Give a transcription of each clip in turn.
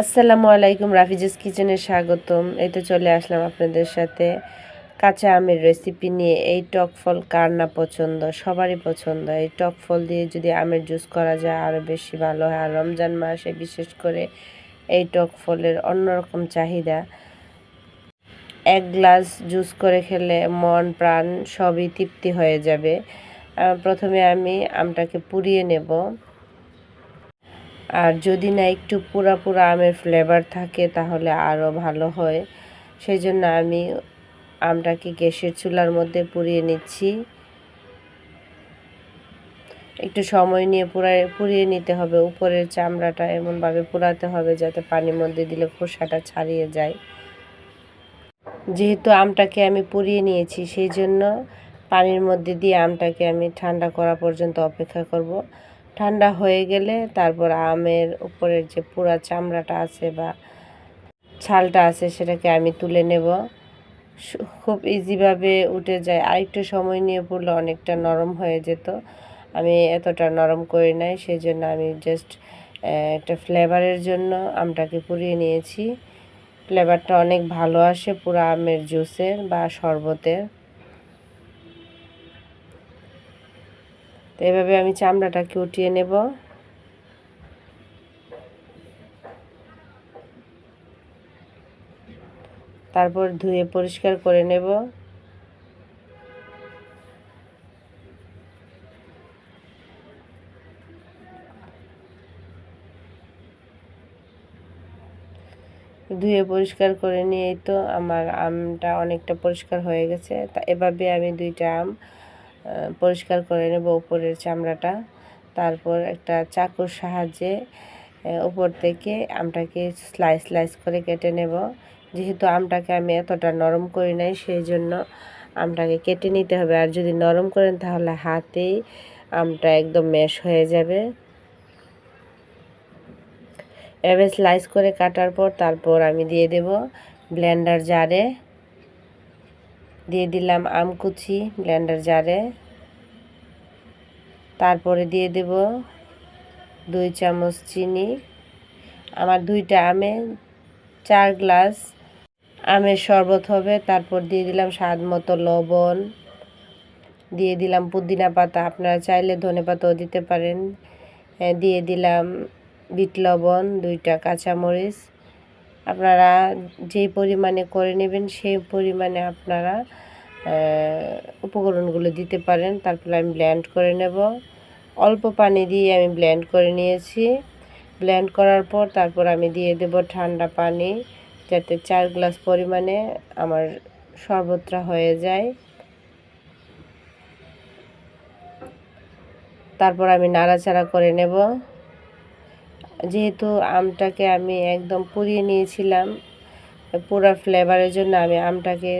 আসসালামু আলাইকুম, রাফিজেস কিচেনে স্বাগতম। এই তো চলে আসলাম আপনাদের সাথে। কাঁচা আমের রেসিপি নিয়ে এই টক ফল কার না পছন্দ? সবারই পছন্দ। এই টক ফল দিয়ে যদি আমের জুস করা যায় আরও বেশি ভালো হয়। আর রমজান মাসে বিশেষ করে এই টক ফলের অন্যরকম চাহিদা। এক গ্লাস জুস করে খেলে মন, প্রাণ সবই তৃপ্তি হয়ে যাবে। প্রথমে আমি আমটাকে পুড়িয়ে নেব। আর যদি না একটু পুরা পুরা আমের ফ্লেভার থাকে, তাহলে আরও ভালো হয়। সেই জন্য আমি আমটাকে গ্যাসের চুলার মধ্যে পুড়িয়ে নিচ্ছি। একটু সময় নিয়ে পুরাই পুড়িয়ে নিতে হবে। উপরের চামড়াটা এমনভাবে পুরাতে হবে যাতে পানির মধ্যে দিলে খোসাটা ছাড়িয়ে যায়। যেহেতু আমটাকে আমি পুড়িয়ে নিয়েছি সেই জন্য পানির মধ্যে দিয়ে আমটাকে আমি ঠান্ডা করা পর্যন্ত অপেক্ষা করব। ঠান্ডা হয়ে গেলে তারপর আমের উপরের যে পুরা চামড়াটা আছে বা ছালটা আছে সেটাকে আমি তুলে নেব। খুব ইজিভাবে উঠে যায়। আরেকটু সময় নিয়ে পড়লে অনেকটা নরম হয়ে যেত। আমি এতটা নরম করি নাই সেই জন্য আমি জাস্ট একটা ফ্লেভারের জন্য আমটাকে পুড়িয়ে নিয়েছি। ফ্লেভারটা অনেক ভালো আসে পুরো আমের জুসের বা শরবতের। এভাবে আমি চামড়াটাকে উঠিয়ে নেব। তারপর ধুয়ে পরিষ্কার করে নেব। ধুয়ে পরিষ্কার করে নিয়েই তো আমার আমটা অনেকটা পরিষ্কার হয়ে গেছে। তা এভাবে আমি দুইটা আম পরিষ্কার করে নেব উপরের চামড়াটা। তারপর একটা চাকুর সাহায্যে উপর থেকে আমটাকে স্লাইস স্লাইস করে কেটে নেব। যেহেতু আমটাকে আমি এতটা নরম করি নাই সেই জন্য আমটাকে কেটে নিতে হবে। আর যদি নরম করেন, তাহলে হাতেই আমটা একদম ম্যাশ হয়ে যাবে। এভাবে স্লাইস করে কাটার পর তারপর আমি দিয়ে দেব ব্লেন্ডার জারে। দিয়ে দিলাম আম কুচি ব্লেন্ডার জারে। তারপরে দিয়ে দেব দুই চামচ চিনি। আমার দুইটা আমে চার গ্লাস আমের শরবত হবে। তারপর দিয়ে দিলাম স্বাদ মতো লবণ। দিয়ে দিলাম পুদিনা পাতা। আপনারা চাইলে ধনে পাতাও দিতে পারেন। দিয়ে দিলাম বিট লবণ, দুইটা কাঁচামরিচ। আপনারা যেই পরিমাণে করে নেবেন সেই পরিমাণে আপনারা উপকরণগুলো দিতে পারেন। তারপরে আমি ব্ল্যান্ড করে নেব। অল্প পানি দিয়ে আমি ব্ল্যান্ড করে নিয়েছি। ব্ল্যান্ড করার পর তারপর আমি দিয়ে দেব ঠান্ডা পানি, যাতে চার গ্লাস পরিমাণে আমার শরবতটা হয়ে যায়। তারপর আমি নাড়াচাড়া করে নেব। যেহেতু আমটাকে আমি একদম পুড়িয়ে নিয়েছিলাম, পুরা ফ্লেভারের জন্য আমি আমটাকে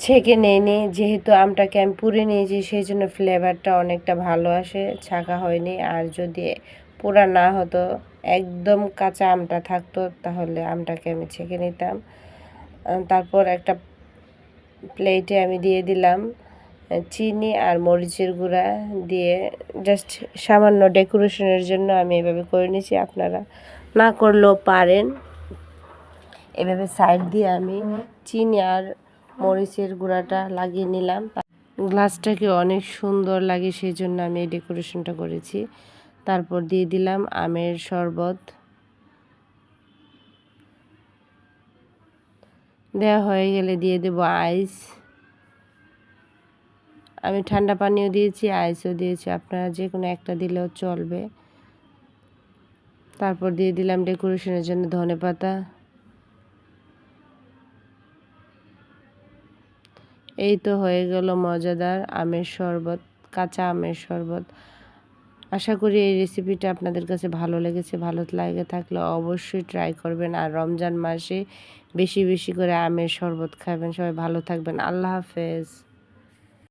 ছেঁকে নিইনি। যেহেতু আমটাকে আমি পুড়ে নিয়েছি, সেই জন্য ফ্লেভারটা অনেকটা ভালো আসে, ছাকা হয়নি। আর যদি পুরা না হতো, একদম কাঁচা আমটা থাকতো, তাহলে আমটাকে আমি ছেঁকে নিতাম। তারপর একটা প্লেটে আমি দিয়ে দিলাম। চিনি আর মরিচের গুঁড়া দিয়ে জাস্ট সামান্য ডেকোরেশনের জন্য আমি এভাবে করে নিয়েছি। আপনারা না করলেও পারেন। এভাবে সাইড দিয়ে আমি চিনি আর মরিচের গুঁড়াটা লাগিয়ে নিলাম। গ্লাসটাকে অনেক সুন্দর লাগে সেই জন্য আমি এই ডেকোরেশনটা করেছি। তারপর দিয়ে দিলাম আমের শরবত। দেওয়া হয়ে গেলে দিয়ে দেব আইস আমি ঠান্ডা পানিও দিয়েছি, আইসও দিয়েছি। আপনারা যে কোনো একটা দিলেও চলবে। তারপর দিয়ে দিলাম ডেকোরেশনের জন্য ধনে পাতা। এই তো হয়ে গেল মজাদার আমের শরবত, কাঁচা আমের শরবত। আশা করি এই রেসিপিটা আপনাদের কাছে ভালো লেগেছে, ভালো লাগে থাকলে অবশ্যই ট্রাই করবেন। আর রমজান মাসে বেশি বেশি করে আমের শরবত খাবেন। সবাই ভালো থাকবেন। আল্লাহ হাফেজ।